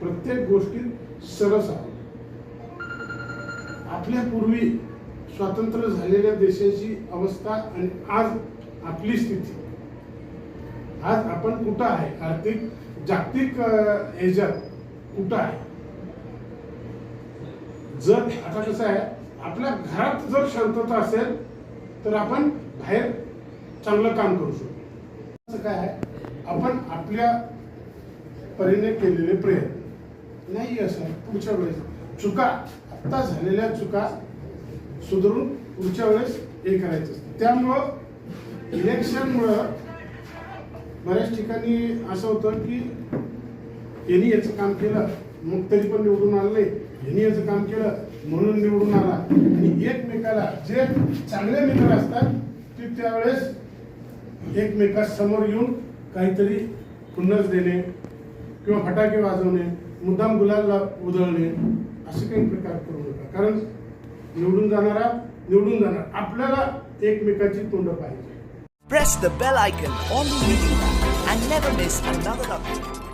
प्रत्येक गोष्टीत सरस आहोत आपल्या पूर्वी स्वातंत्र्य झालेल्या देशाची अवस्था आणि आज आपली स्थिती. आज आपण कुठं आहे? आर्थिक जागतिक ह्याच्यात कुठं आहे? जर आता कसं आहे आपल्या घरात जर शांतता असेल तर आपण बाहेर चांगलं काम करू शकतो. असं काय आहे? आपण आपल्या परीने केलेले प्रयत्न. नाही असं पुढच्या वेळेस. चुका आत्ता झालेल्या चुका सुधारून पुढच्या वेळेस हे करायचं असतं. त्यामुळं इलेक्शनमुळं बऱ्याच ठिकाणी असं होतं की यांनी याचं काम केलं मग तरी पण निवडून आले यांनी याचं काम केलं म्हणून निवडून आला. आणि एकमेकाला जे चांगले मित्र असतात ते त्यावेळेस एकमेकासमोर येऊन काहीतरी खुन्नस देणे किंवा फटाके वाजवणे मुद्दाम गुलाल उधळणे असे काही प्रकार करू नका. कारण निवडून जाणारा निवडून जाणार आपल्याला एकमेकाची तोंड पाहिजे press the bell icon on the video and never miss another update